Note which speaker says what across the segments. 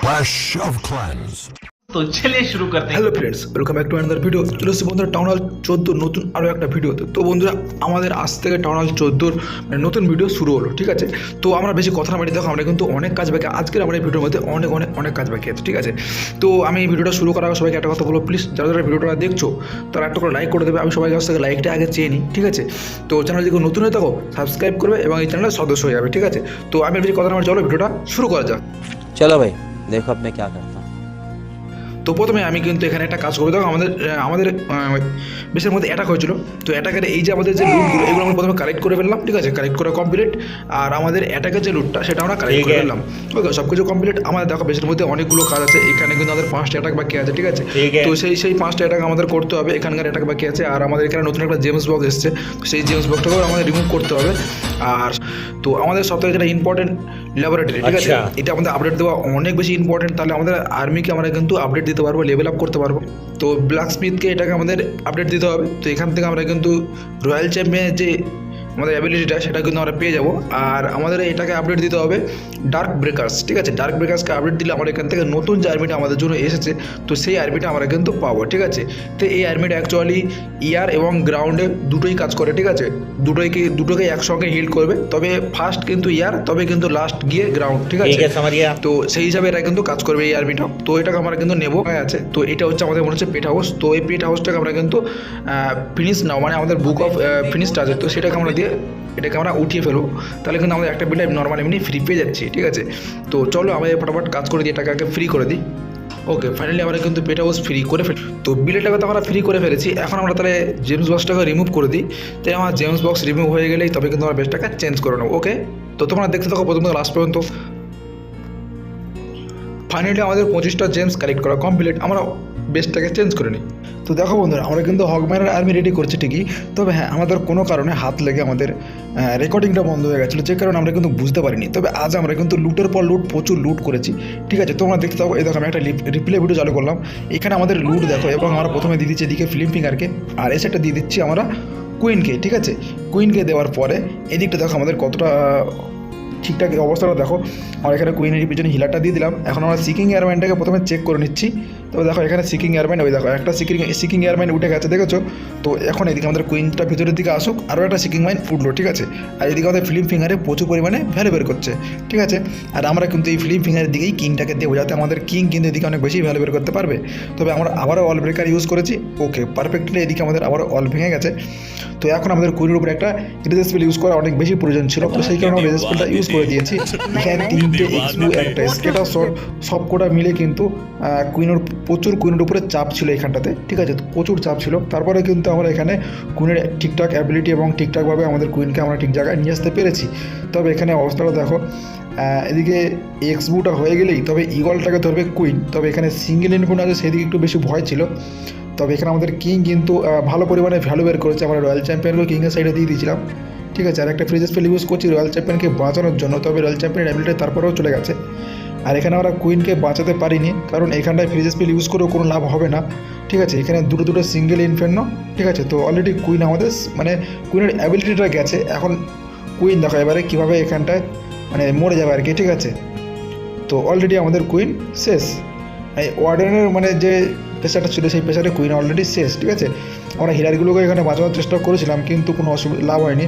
Speaker 1: Clash of Clans.
Speaker 2: তো চলে শুরু করতে
Speaker 3: hello friends welcome back to another video চলে এসেছি বন্ধুরা টাউন হল চোদ্দ নতুন আরও একটা ভিডিওতে তো বন্ধুরা আমাদের আজ থেকে টাউন হল চোদ্দোর মানে নতুন ভিডিও শুরু হলো ঠিক আছে? তো আমরা বেশি কথা না দেখো আমরা কিন্তু অনেক কাজ বাকি আজকের আমাদের এই ভিডিওর মধ্যে অনেক অনেক অনেক কাজ বাকি আছে ঠিক আছে? তো আমি ভিডিওটা শুরু করার সবাইকে একটা কথা বলব প্লিজ যারা যারা ভিডিওটা দেখছ তারা একটা করে লাইক করে দেবে আমি সবাই কাছ থেকে লাইকটা আগে চেয়ে নিই ঠিক আছে? তো চ্যানেল যদি নতুন হয়ে থাকো সাবস্ক্রাইব করবে এবং এই চ্যানেলের সদস্য হয়ে যাবে ঠিক আছে? তো আমি বেশি কথা না চলো ভিডিওটা শুরু করা যাক।
Speaker 4: চলো ভাই দেখো আপনি কে করেন
Speaker 3: তো প্রথমে আমি কিন্তু এখানে একটা কাজ করব। দেখো আমাদের আমাদের বেশের মধ্যে অ্যাটাক হয়েছিল। তো অ্যাটাকের এই যে আমাদের যে লুটগুলো এগুলো আমরা প্রথমে কালেক্ট করে ফেললাম ঠিক আছে? কালেক্ট করা কমপ্লিট আর আমাদের অ্যাটাকের যে লুটটা সেটা আমরা কালেক্ট করে ফেললাম। ওকে সব কিছু কমপ্লিট আমাদের দেখো বেশের মধ্যে অনেকগুলো কাজ আছে। এখানে কিন্তু আমাদের পাঁচটা অ্যাটাক বাকি আছে ঠিক আছে? তো সেই সেই পাঁচটা অ্যাটাক আমাদের করতে হবে। এখানকার অ্যাটাক বাকি আছে। আর আমাদের এখানে নতুন একটা জেমস বক্স এসছে। সেই জেমস বক্সটাকেও আমাদের রিমুভ করতে হবে। আর তো আমাদের সব থেকে যেটা ইম্পর্টেন্ট ল্যাবরেটরি ঠিক আছে? এটা আমাদের আপডেট দেওয়া অনেক বেশি ইম্পর্টেন্ট তাহলে আমাদের আর্মিকে আমরা কিন্তু আপডেট দিতে পারব লেভেল আপ করতে পারব। তো ব্ল্যাক স্মিথকে এটাকে আমাদের আপডেট দিতে হবে। তো এখান থেকে আমরা কিন্তু রয়্যাল চ্যাম্পিয়নের যে আমাদের অ্যাবিলিটিটা সেটা কিন্তু আমরা পেয়ে যাব। আর আমাদের এটাকে আপডেট দিতে হবে ডার্ক ব্রেকার্স ঠিক আছে? ডার্ক ব্রেকার্সকে আপডেট দিলে আমরা এখান থেকে নতুন যে আর্মিটা আমাদের জন্য এসেছে তো সেই আর্মিটা আমরা কিন্তু পাবো ঠিক আছে? তো এই আর্মিটা অ্যাকচুয়ালি ইয়ার এবং গ্রাউন্ডে দুটোই কাজ করে ঠিক আছে? দুটোইকে দুটোকে একসঙ্গে হিল করবে। তবে ফার্স্ট কিন্তু ইয়ার তবে কিন্তু লাস্ট গিয়ে গ্রাউন্ড ঠিক আছে? তো সেই হিসাবে এটা কিন্তু কাজ করবে এই আর্মিটা তো এটাকে আমরা কিন্তু নেব হয়ে আছে? তো এটা হচ্ছে আমাদের মনে হচ্ছে পেট হাউস তো এই পেট হাউসটাকে আমরা কিন্তু ফিনিশ নাও মানে আমাদের বুক অফ ফিনিশড আছে। তো সেটাকে আমরা দিয়ে এটাকে আমরা উঠিয়ে ফেলব। তাহলে কিন্তু আমাদের একটা বিল নর্মাল এমনি ফ্রি পেয়ে যাচ্ছি, ঠিক আছে? তো চলো আমাদের ফটাফট কাজ করে দিই এটাকে আগে ফ্রি করে দিই। ওকে ফাইনালি আমরা কিন্তু পেট হাউস ফ্রি করে ফেলি তো বিলেটাকে তো আমরা ফ্রি করে ফেলেছি। এখন আমরা তাহলে জেমস বক্সটাকে রিমুভ করে দিই। তাই আমার জেমস বক্স রিমুভ হয়ে গেলেই তবে কিন্তু আমরা বেসটাকে চেঞ্জ করে নেব ওকে তো তোমরা দেখতে থাকো প্রথমত লাস্ট পর্যন্ত। ফাইনালি আমাদের পঁচিশটা জেমস কালেক্ট করা কমপ্লিট আমরা বেসটাকে চেঞ্জ করে নিই। তো দেখো বন্ধুরা, আমরা কিন্তু হকম্যানের আর্মি রেডি করছি ঠিকই। তবে হ্যাঁ আমাদের কোনো কারণে হাত লেগে আমাদের রেকর্ডিংটা বন্ধ হয়ে গেছিল। যে কারণে আমরা কিন্তু বুঝতে পারিনি। তবে আজ আমরা কিন্তু লুটের পর লুট প্রচুর লুট করেছি। ঠিক আছে, তোমরা দেখতে থাকো। এই দেখো, আমি একটা রিপ্লে ভিডিও চালু করলাম। এখানে আমাদের লুট দেখো, এবং আমরা প্রথমে দিয়ে দিচ্ছি এদিকে ফিল্ম ফিঙ্গারকে আর এসে একটা দিয়ে দিচ্ছি আমরা কুইনকে ঠিক আছে? কুইনকে দেওয়ার পরে এদিকটা দেখো আমাদের কতটা ঠিকঠাক অবস্থাটা দেখো। আমরা এখানে কুইনের পিছনে হিলারটা দিয়ে দিলাম। এখন আমরা সিকিং এয়ারম্যানটাকে প্রথমে চেক করে নিচ্ছি। তবে দেখো এখানে সিকিং এয়ারম্যান ওই দেখো একটা সিকিং সিকিং এয়ারম্যান উঠে গেছে দেখেছ? তো এখন এদিকে আমাদের কুইনটা ভিতরের দিকে আসুক আরও একটা সিকিং মাইন উঠল ঠিক আছে? আর এদিকে আমাদের ফিল্ম ফিঙ্গারে প্রচুর পরিমাণে ভ্যালু বের করছে ঠিক আছে? আর আমরা কিন্তু এই ফিল্ম ফিঙ্গারের দিকেই কিংটাকে দেবো যাতে আমাদের কিং কিন্তু এদিকে অনেক বেশি ভ্যালু বের করতে পারবে। তবে আমরা আবারও অল ব্রেকার ইউজ করেছি ওকে পারফেক্টলি এদিকে আমাদের আবারও অল ভেঙে গেছে। তো এখন আমাদের কুইনের উপরে একটা রেজেস স্পেল ইউজ করা অনেক বেশি প্রয়োজন ছিল তো সেই কারণে আমরা রেজেস স্পেলটা ইউজ করে দিয়েছি। এখানে তিনটে এক্সবু একটা স্কেটার শট সব কটা মিলে কিন্তু কুইনের প্রচুর কুইনের উপরে চাপ ছিল এখানটাতে, ঠিক আছে? প্রচুর চাপ ছিল। তারপরে কিন্তু আমরা এখানে কুইনের ঠিকঠাক অ্যাবিলিটি এবং ঠিকঠাকভাবে আমাদের কুইনকে আমরা ঠিক জায়গায় নিয়ে আসতে পেরেছি। তবে এখানে অবস্থাটা দেখো এদিকে এক্সবুটা হয়ে গেলেই তবে ইগলটাকে ধরবে কুইন। তবে এখানে সিঙ্গেল ইনফোন আছে, সেদিকে একটু বেশি ভয় ছিল। তবে এখানে আমাদের কিং কিন্তু ভালো পরিমাণে ভ্যালু বের করেছে। আমরা রয়্যাল চ্যাম্পিয়নকে কিংয়ের সাইডে দিয়ে দিয়েছিলাম। ঠিক আছে? আর একটা ফ্রিজ স্পেল ইউজ করছি, রয়্যাল চ্যাম্পিয়নকে বাঁচানোর জন্য। তবে রয়্যাল চ্যাম্পিয়নের অ্যাবিলিটি তারপরেও চলে গেছে। আর এখানে আমরা কুইনকে বাঁচাতে পারিনি, কারণ এখানটায় ফ্রিজ স্পেল ইউজ করেও কোনো লাভ হবে না। ঠিক আছে, এখানে দুটো দুটো সিঙ্গেল ইনফেন্ট ঠিক আছে? তো অলরেডি কুইন আমাদের মানে কুইনের অ্যাবিলিটিটা গেছে। এখন কুইন দেখো, এবারে কীভাবে এখানটায় মানে মরে যাবে আর কি, ঠিক আছে? তো অলরেডি আমাদের কুইন শেষ। এই ওয়ার্ডেনের মানে যে পেশাটা ছিল, সেই পেশাটা কুইন অলরেডি শেষ, ঠিক আছে? আমরা হিরারগুলোকে এখানে বাঁচানোর চেষ্টা করেছিলাম, কিন্তু কোনো অসুবিধা লাভ হয়নি।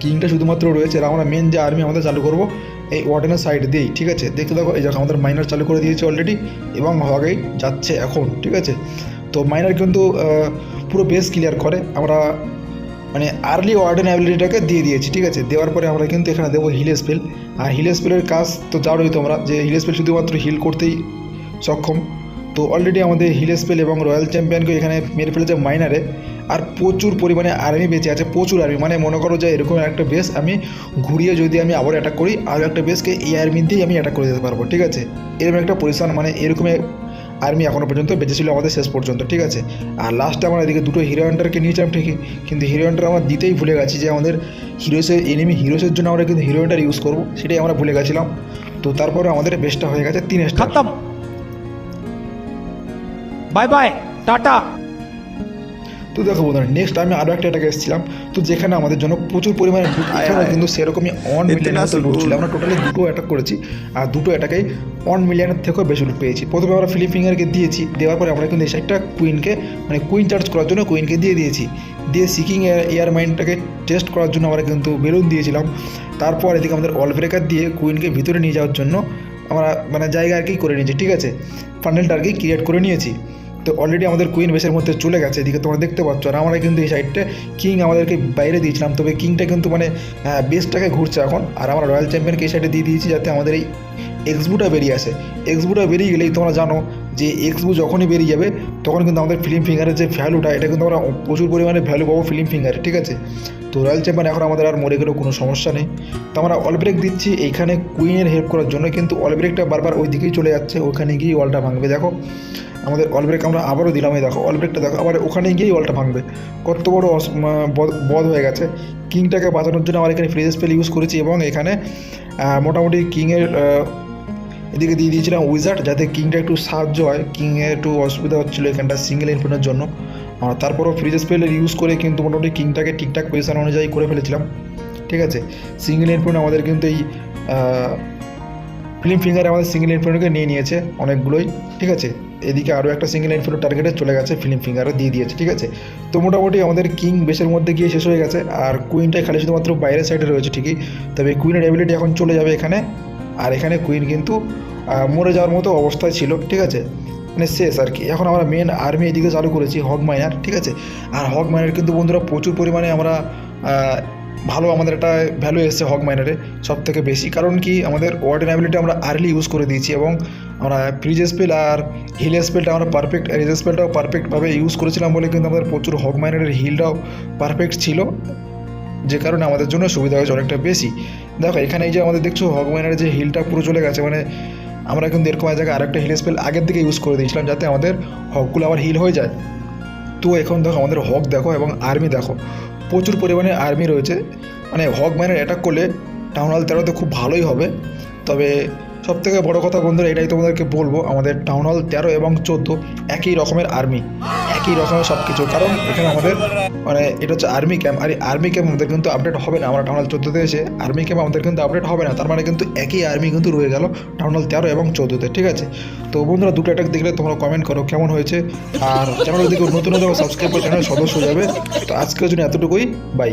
Speaker 3: কিংটা শুধুমাত্র রয়েছে, আর আমরা মেন যে আর্মি আমাদের চালু করব এই ওয়ার্ডেনের সাইড দিয়েই, ঠিক আছে? দেখতে দেখো এই দেখো আমাদের মাইনার চালু করে দিয়েছে অলরেডি এবং হগেই যাচ্ছে এখন, ঠিক আছে? তো মাইনার কিন্তু পুরো বেস ক্লিয়ার করে। আমরা মানে আর্লি ওয়ার্ডেন অ্যাবিলিটিটাকে দিয়ে দিয়েছি, ঠিক আছে? দেওয়ার পরে আমরা কিন্তু এখানে দেবো হিল স্পেল আর হিল স্পেলের কাজ তো জানোই তোমরা, যে হিল স্পেল শুধুমাত্র হিল করতেই সক্ষম। তো অলরেডি আমাদের হিল স্পেল এবং রয়্যাল চ্যাম্পিয়নকে এখানে মেরে ফেলেছে মাইনারে আর প্রচুর পরিমাণে আর্মি বেঁচে আছে, প্রচুর আর্মি। মানে মনে করো যে এরকম একটা বেস আমি ঘুরিয়ে যদি আমি আবার অ্যাটাক করি আরও একটা বেসকে এই আর্মি দিয়েই আমি অ্যাটাক করে যেতে পারব, ঠিক আছে? এরকম একটা পরিস্থান মানে এরকম আর্মি এখনও পর্যন্ত বেঁচে ছিল আমাদের শেষ পর্যন্ত, ঠিক আছে? আর লাস্টে আমরা এদিকে দুটো হিরো হান্টারকে নিয়েছিলাম, ঠিকই। কিন্তু হিরো হান্টার আমরা দিতেই ভুলে গেছি যে আমাদের হিরোসের এনিমি হিরোসের জন্য আমরা কিন্তু হিরো হান্টার ইউজ করব, সেটাই আমরা ভুলে গেছিলাম। তো তারপরে আমাদের বেস্টটা হয়ে গেছে তিন স্টার
Speaker 5: বাই বাই টাটা
Speaker 3: তো দেখো বন্ধুরা নেক্সট আমি আরও একটা এটাকে এসেছিলাম। তো যেখানে আমাদের জন্য প্রচুর পরিমাণে লুট কিন্তু সেরকমই অন মিলিয়ন মতো লুট ছিল। আমরা টোটালি দুটো অ্যাটাক করেছি আর দুটো অ্যাটাকেই অন মিলিয়নের থেকেও বেশি লুট পেয়েছি। প্রথমে আমরা ফিলিপ ফিঙ্গারকে দিয়েছি দেওয়ার পরে আমরা কিন্তু এই সাইডটা কুইনকে মানে কুইন চার্জ করার জন্য কুইনকে দিয়ে দিয়েছি। দিয়ে সিকিং এয়ার মাইন্ডটাকে টেস্ট করার জন্য আমরা কিন্তু বেলুন দিয়েছিলাম। তারপর এদিকে আমাদের অল ব্রেকার দিয়ে কুইনকে ভিতরে নিয়ে যাওয়ার জন্য আমরা মানে জায়গা আর কি করে নিয়েছি ঠিক আছে? ফান্ডেলটা আর কি ক্রিয়েট করে নিয়েছি। তো অলরেডি আমাদের কুইন বেসের মধ্যে চলে গেছে, এদিকে তোমরা দেখতে পাচ্ছ। আর আমরা কিন্তু এই সাইডটা কিং আমাদেরকে বাইরে দিয়েছিলাম, তবে কিংটা কিন্তু মানে বেসটাকে ঘুরছে এখন। আর আমরা রয়্যাল চ্যাম্পিয়নকে এই সাইডে দিয়ে দিয়েছি যাতে আমাদের এই এক্সবুটা বেরিয়ে আসে। এক্সবুটা বেরিয়ে গেলেই তোমরা জানো যে এক্সবু যখনই বেরিয়ে যাবে, তখন কিন্তু আমাদের ফিল্ম ফিঙ্গারের যে ভ্যালুটা এটা কিন্তু আমরা প্রচুর পরিমাণে ভ্যালু পাবো ফিল্ম ফিঙ্গারে ঠিক আছে? তো রয়্যাল চ্যাম্পিয়ন এখন আমাদের আর মরে গেলেও কোনো সমস্যা নেই। তো আমরা অল ব্রেক দিচ্ছি, এইখানে কুইনের হেল্প করার জন্য কিন্তু অল ব্রেকটা বারবার ওই দিকেই চলে যাচ্ছে, ওখানে গিয়ে অলটা ভাঙবে, দেখো। আমাদের অল ব্রেক আমরা আবারও দিলাম, এই দেখো অল ব্রেকটা দেখো, আবার ওখানে গিয়েই অলটা ভাঙবে। কত বড় বদ- বধ হয়ে গেছে। কিংটাকে বাঁচানোর জন্য আমরা এখানে ফ্রিজ স্পেল ইউজ করেছি এবং এখানে মোটামুটি কিংয়ের এদিকে দিয়ে দিয়েছিলাম উইজার্ড যাতে কিংটা একটু সাহায্য হয় কিংয়ের একটু অসুবিধা হচ্ছিল এখানটা সিঙ্গেল ইনফ্রেনের জন্য। আর তারপরও ফ্রিজ স্পেলের ইউজ করে কিন্তু মোটামুটি কিংটাকে ঠিকঠাক পজিশন অনুযায়ী করে ফেলেছিলাম। ঠিক আছে? সিঙ্গেল ইনফ্রেন আমাদের কিন্তু এই ফিল্ম ফিঙ্গার আমাদের সিঙ্গেল ইনফ্রেনকে নিয়ে নিয়েছে অনেকগুলোই, ঠিক আছে? এদিকে আরও একটা সিঙ্গেল ইনফ্রেন টার্গেটে চলে গেছে ফিল্ম ফিঙ্গারও দিয়ে দিয়েছে, ঠিক আছে? তো মোটামুটি আমাদের কিং বেসের মধ্যে গিয়ে শেষ হয়ে গেছে, আর কুইনটাই খালি শুধুমাত্র বাইরের সাইডে রয়েছে, ঠিকই? তবে কুইনের অ্যাবিলিটি এখন চলে যাবে এখানে, আর এখানে কুইন কিন্তু মরে যাওয়ার মতো অবস্থায় ছিল, ঠিক আছে? মানে শেষ আর কি। এখন আমরা মেন আর্মি এদিকে চালু করেছি হক মাইনার ঠিক আছে? আর হক মাইনার কিন্তু বন্ধুরা প্রচুর পরিমাণে আমরা ভালো আমাদের একটা ভ্যালু এসছে হক মাইনারে সব থেকে বেশি কারণ কি, আমাদের ওয়ার্ডেন অ্যাবিলিটি আমরা আর্লি ইউজ করে দিয়েছি এবং আমরা ফ্রিজ স্পেল আর হিল স্পেলটা আমরা পারফেক্ট রেজ স্পেলটাও পারফেক্টভাবে ইউজ করেছিলাম বলে কিন্তু আমাদের প্রচুর হক মাইনারের হিলটাও পারফেক্ট ছিল, যে কারণে আমাদের জন্য সুবিধা হয়েছে অনেকটা বেশি। দেখো, এখানে এই যে আমাদের দেখছ হক মাইনারের যে হিলটা পুরো চলে গেছে মানে আমরা কিন্তু এরকম এক জায়গায় আরেকটা হিল স্পেল আগের দিকে ইউজ করে দিয়েছিলাম যাতে আমাদের হকগুলো আবার হিল হয়ে যায়। তো এখন দেখো, আমাদের হক দেখো এবং আর্মি দেখো। প্রচুর পরিমাণে আর্মি রয়েছে। মানে হক ম্যানের অ্যাটাক করলে টাউন হল তেরোতে খুব ভালোই হবে। তবে সব থেকে বড়ো কথা বন্ধুরা, এটাই তোমাদেরকে বলব, আমাদের টাউন হল তেরো এবং চোদ্দ একই রকমের আর্মি একই রকমের সব কিছু কারণ এখানে আমাদের মানে এটা হচ্ছে আর্মি ক্যাম্প আর এই আর্মি ক্যাম্প আমাদের কিন্তু আপডেট হবে না, আমরা টাউন হল চোদ্দোতে এসে আর্মি ক্যাম্প আমাদের কিন্তু আপডেট হবে না, তার মানে কিন্তু একই আর্মি কিন্তু রয়ে গেল টাউন হল তেরো এবং চোদ্দোতে, ঠিক আছে? তো বন্ধুরা, দুটো অ্যাটাক দেখলে তোমরা কমেন্ট করো কেমন হয়েছে, আর চ্যানেল দিকে নতুন নতুন সাবস্ক্রাইব করে চ্যানেল সদস্য হয়ে যাবে। তো আজকের জন্য এতটুকুই বাই